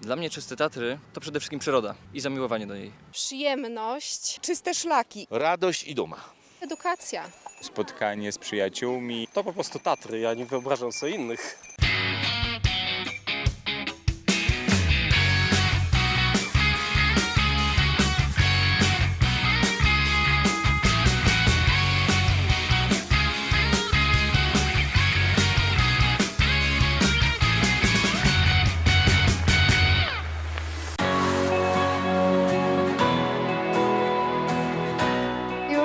Dla mnie czyste Tatry to przede wszystkim przyroda i zamiłowanie do niej. Przyjemność, Czyste szlaki. Radość i duma. edukacja. spotkanie z przyjaciółmi. To po prostu Tatry, ja nie wyobrażam sobie innych.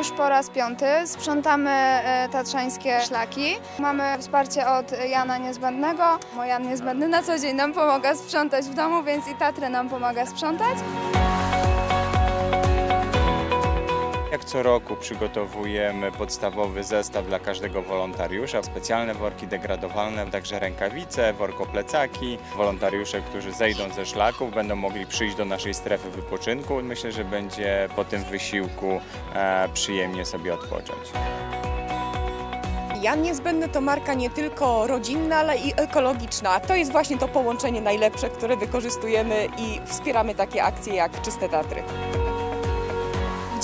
Już po raz piąty sprzątamy e, tatrzańskie szlaki. Mamy wsparcie od Jana Niezbędnego. Bo Jan Niezbędny na co dzień nam pomaga sprzątać w domu, więc i Tatry nam pomaga sprzątać. Co roku przygotowujemy podstawowy zestaw dla każdego wolontariusza. Specjalne worki degradowalne, także rękawice, workoplecaki. Wolontariusze, którzy zejdą ze szlaków będą mogli przyjść do naszej strefy wypoczynku. Myślę, że będzie po tym wysiłku e, przyjemnie sobie odpocząć. Jan Niezbędny to marka nie tylko rodzinna, ale i ekologiczna. To jest właśnie to połączenie najlepsze, które wykorzystujemy i wspieramy takie akcje jak Czyste Tatry.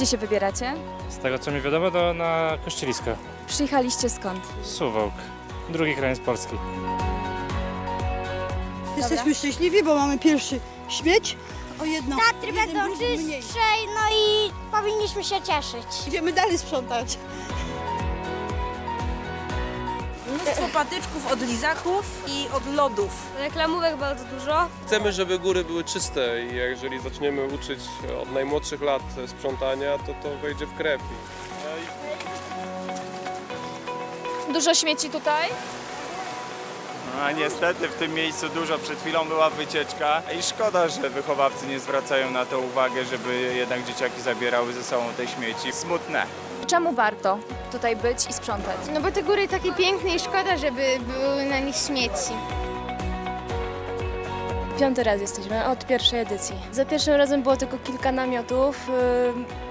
Gdzie się wybieracie? Z tego co mi wiadomo, to na Kościelisko. Przyjechaliście skąd? Suwałk, drugi kraj z Polski. Jesteśmy szczęśliwi, bo mamy pierwszy śmieć o jedno. Tatry jeden będą brud mniej. czystszej, no i powinniśmy się cieszyć. Będziemy dalej sprzątać. Mnóstwo patyczków od lizaków i od lodów. Reklamówek bardzo dużo. Chcemy, żeby góry były czyste i jeżeli zaczniemy uczyć od najmłodszych lat sprzątania, to to wejdzie w krew. Dużo śmieci tutaj? A niestety w tym miejscu dużo. Przed chwilą była wycieczka i szkoda, że wychowawcy nie zwracają na to uwagę, żeby jednak dzieciaki zabierały ze sobą te śmieci. Smutne. Czemu warto tutaj być i sprzątać? No bo te góry takie piękne i szkoda, żeby były na nich śmieci. Piąty raz jesteśmy od pierwszej edycji. Za pierwszym razem było tylko kilka namiotów.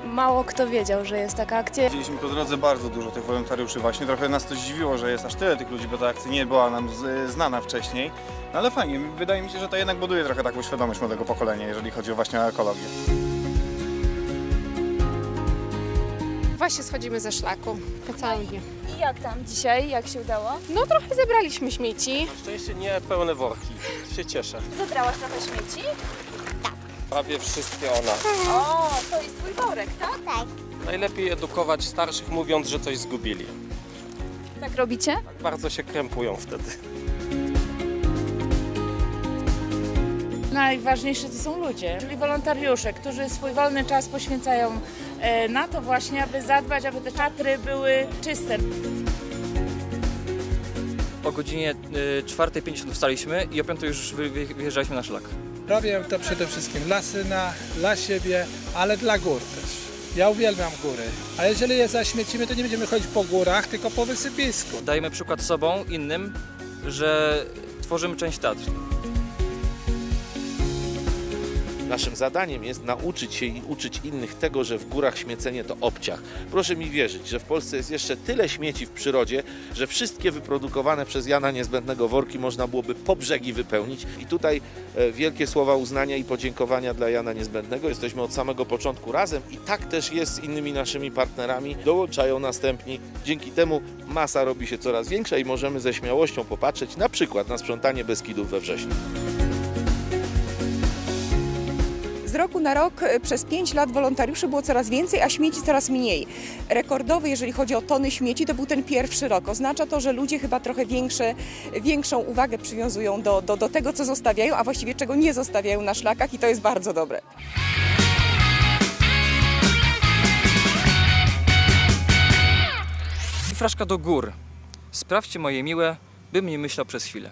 yy, Mało kto wiedział, że jest taka akcja. Widzieliśmy po drodze bardzo dużo tych wolontariuszy właśnie. Trochę nas to zdziwiło, że jest aż tyle tych ludzi, bo ta akcja nie była nam z, znana wcześniej. No ale fajnie, wydaje mi się, że to jednak buduje trochę taką świadomość młodego pokolenia, jeżeli chodzi o właśnie o ekologię. Właśnie schodzimy ze szlaku po całym dniu. I jak tam dzisiaj? Jak się udało? No trochę zebraliśmy śmieci. Na szczęście nie pełne worki, się cieszę. Zebrałaś trochę śmieci? Prawie wszystkie ona. O, to jest twój worek, tak? Tak. Najlepiej edukować starszych mówiąc, że coś zgubili. Tak robicie? Tak bardzo się krępują wtedy. Najważniejsze to są ludzie, czyli wolontariusze, którzy swój wolny czas poświęcają na to właśnie, aby zadbać, aby te Tatry były czyste. O godzinie y, 4.50 wstaliśmy i o 5.00 już wy- wy- wyjeżdżaliśmy na szlak. Robię to przede wszystkim dla syna, dla siebie, ale dla gór też. Ja uwielbiam góry. A jeżeli je zaśmiecimy, to nie będziemy chodzić po górach, tylko po wysypisku. Dajemy przykład sobą, innym, że tworzymy część Tatr. Naszym zadaniem jest nauczyć się i uczyć innych tego, że w górach śmiecenie to obciach. Proszę mi wierzyć, że w Polsce jest jeszcze tyle śmieci w przyrodzie, że wszystkie wyprodukowane przez Jana Niezbędnego worki można byłoby po brzegi wypełnić. I tutaj e, wielkie słowa uznania i podziękowania dla Jana Niezbędnego. Jesteśmy od samego początku razem i tak też jest z innymi naszymi partnerami. Dołączają następni. Dzięki temu masa robi się coraz większa i możemy ze śmiałością popatrzeć na przykład na sprzątanie Beskidów we wrześniu. Z roku na rok e, przez 5 lat wolontariuszy było coraz więcej, a śmieci coraz mniej. Rekordowy, jeżeli chodzi o tony śmieci, to był ten pierwszy rok. Oznacza to, że ludzie chyba trochę większe, większą uwagę przywiązują do, do, do tego, co zostawiają, a właściwie czego nie zostawiają na szlakach i to jest bardzo dobre. Fraszka do gór. Sprawdźcie moje miłe, bym nie myślał przez chwilę.